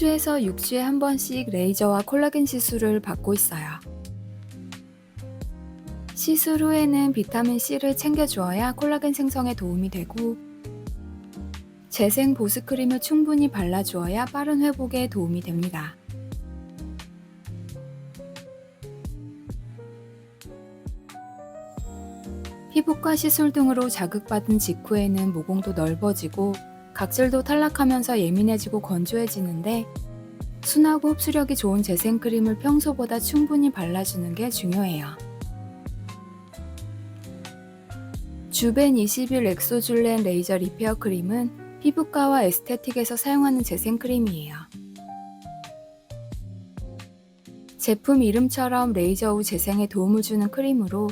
피부과에서 6주에 한 번씩 레이저와 콜라겐 시술을 받고 있어요. 시술 후에는 비타민C를 챙겨주어야 콜라겐 생성에 도움이 되고 재생 보습크림을 충분히 발라주어야 빠른 회복에 도움이 됩니다. 피부과 시술 등으로 자극받은 직후에는 모공도 넓어지고 각질도 탈락하면서 예민해지고 건조해지는데 순하고 흡수력이 좋은 재생크림을 평소보다 충분히 발라주는 게 중요해요. 주벤 21 엑소줄렌 레이저 리페어 크림은 피부과와 에스테틱에서 사용하는 재생크림이에요. 제품 이름처럼 레이저 후 재생에 도움을 주는 크림으로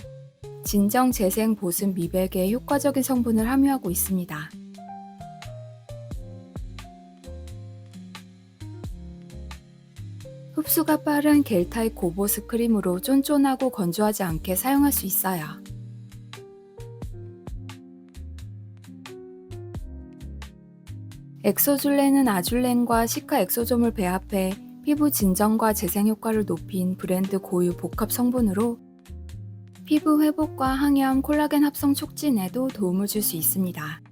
진정 재생 보습 미백에 효과적인 성분을 함유하고 있습니다. 흡수가 빠른 겔 타입 고보 스 크림으로 쫀쫀하고 건조하지 않게 사용할 수 있어요. 엑소줄렌은 아줄렌과 시카 엑소점을 배합해 피부 진정과 재생 효과를 높인 브랜드 고유 복합 성분으로 피부 회복과 항염, 콜라겐 합성 촉진에도 도움을 줄 수 있습니다.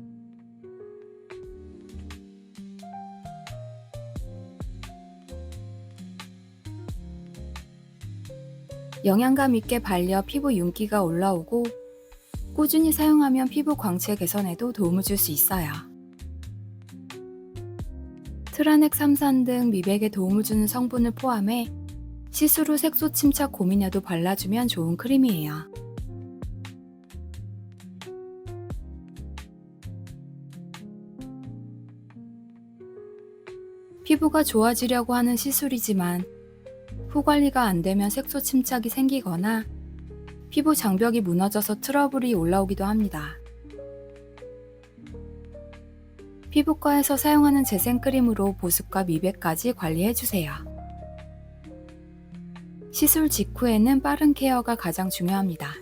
영양감 있게 발려 피부 윤기가 올라오고 꾸준히 사용하면 피부 광채 개선에도 도움을 줄 수 있어요. 트라넥 삼산 등 미백에 도움을 주는 성분을 포함해 후 색소 침착 고민에도 발라주면 좋은 크림이에요. 피부가 좋아지려고 하는 시술이지만 후 관리가 안 되면 색소 침착이 생기거나 피부 장벽이 무너져서 트러블이 올라오기도 합니다. 피부과에서 사용하는 재생크림으로 보습과 미백까지 관리해주세요. 시술 직후에는 빠른 케어가 가장 중요합니다.